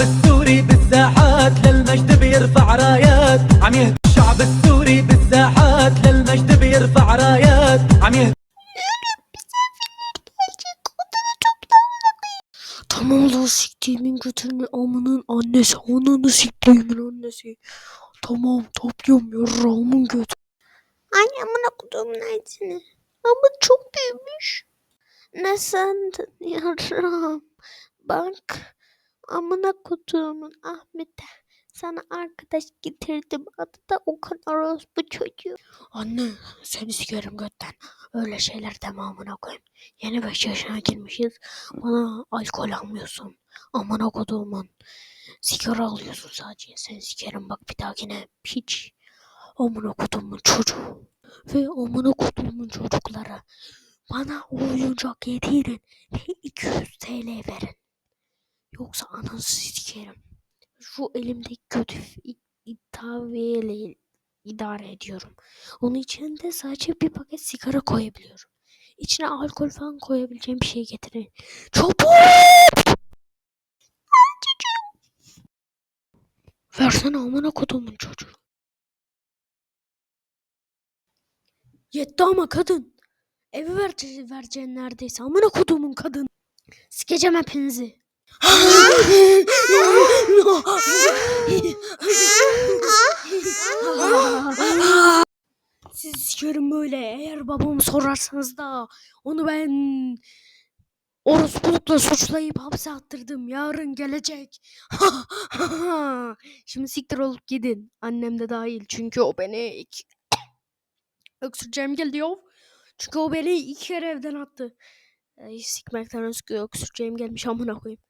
السوري بالساحات للمجد بيرفع رايات عم يهدي الشعب السوري بالساحات للمجد بيرفع رايات عم يهدي Tamam lan siktiğimin götünü amının annesi. Ananı siktiğimin annesi. Tamam topluyorum yarrağımın götü. Anne amına koduğumun annesi. Ama çok büyümüş. Ne sandın yarrağım? Bak amına koduğumun Ahmet'e. Sana arkadaş getirdim. Adı da Okan bu çocuğu. Anne seni sikerim götten. Öyle şeyler deme amına koyayım. Yeni 5 yaşına girmişiz. Bana alkol almıyorsun. Amına koduğumun. Sigara alıyorsun sadece. Sen sikerim bak bir dahakine piç. Amına koduğumun çocuğu. Ve amına koduğumun çocuklara. Bana oyuncak getirin. Ve 200 TL verin. Yoksa ananızı sikerim. Şu elimdeki kötü iddiaviyle idare ediyorum. Onun içinde sadece bir paket sigara koyabiliyorum. İçine alkol falan koyabileceğim bir şey getirin. Çabuk! Versene amına kodumun çocuğu. Yetti ama kadın. Evi vereceğin neredeyse. Amına kodumun kadın. Sikeceğim hepinizi. Siz sikerim böyle. Eğer babamı sorarsanız da onu ben orospulukla suçlayıp hapse attırdım. Yarın gelecek. Şimdi siktir olup gidin. Annem de dahil. Çünkü o beni iki... öksüreceğim geliyor. Çünkü o beni iki kere evden attı. Ay, sikmekten öksüreceğim gelmiş amına koyayım.